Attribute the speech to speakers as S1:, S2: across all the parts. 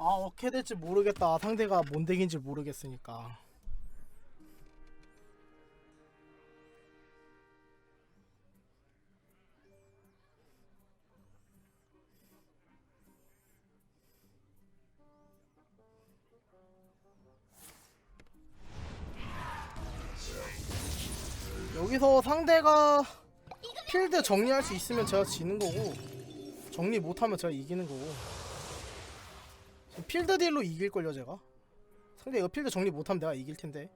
S1: 아, 어떻게 될지 모르겠다. 상대가 뭔 덱인지 모르겠으니까. 여기서 상대가 필드 정리할 수 있으면 제가 지는 거고 정리 못하면 제가 이기는 거고. 필드 딜로 이길걸요 제가? 상대 이거 필드 정리 못하면 내가 이길 텐데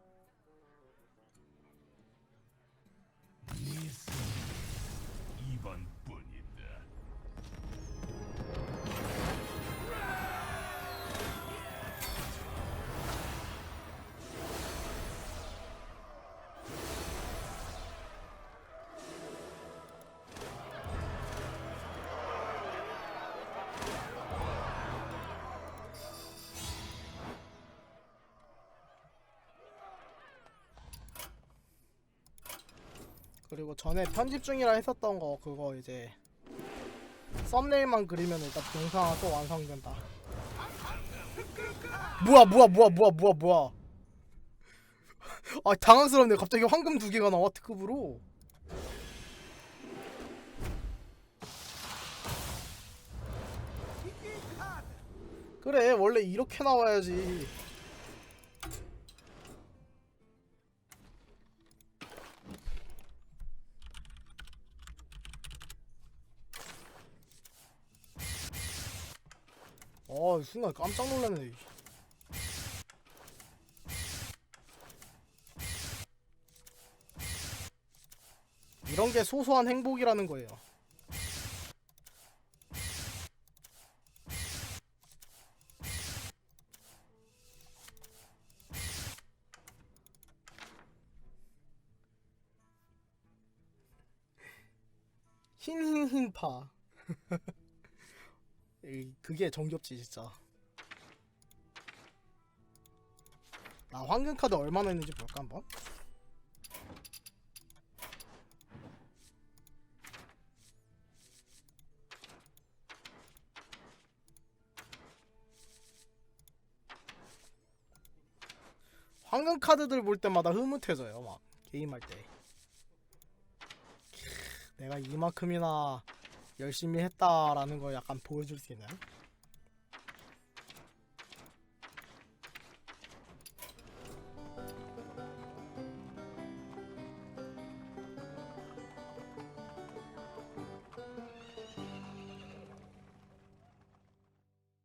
S1: 그리고 전에 편집 중이라 했었던 거 그거 이제 썸네일만 그리면 일단 영상은 또 완성된다. 뭐야 뭐야 뭐야 뭐야 뭐야 뭐야. 아 당황스럽네. 갑자기 황금 두 개가 나와 특급으로. 그래 원래 이렇게 나와야지 아 순간 깜짝 놀랐네. 이런 게 소소한 행복이라는 거예요. 흰흰흰파 그게 정겹지 진짜. 나 황금 카드 얼마나 있는지 볼까 한번? 황금 카드들 볼 때마다 흐뭇해져요 막. 게임할 때. 캬, 내가 이만큼이나 열심히 했다라는 걸 약간 보여줄 수 있는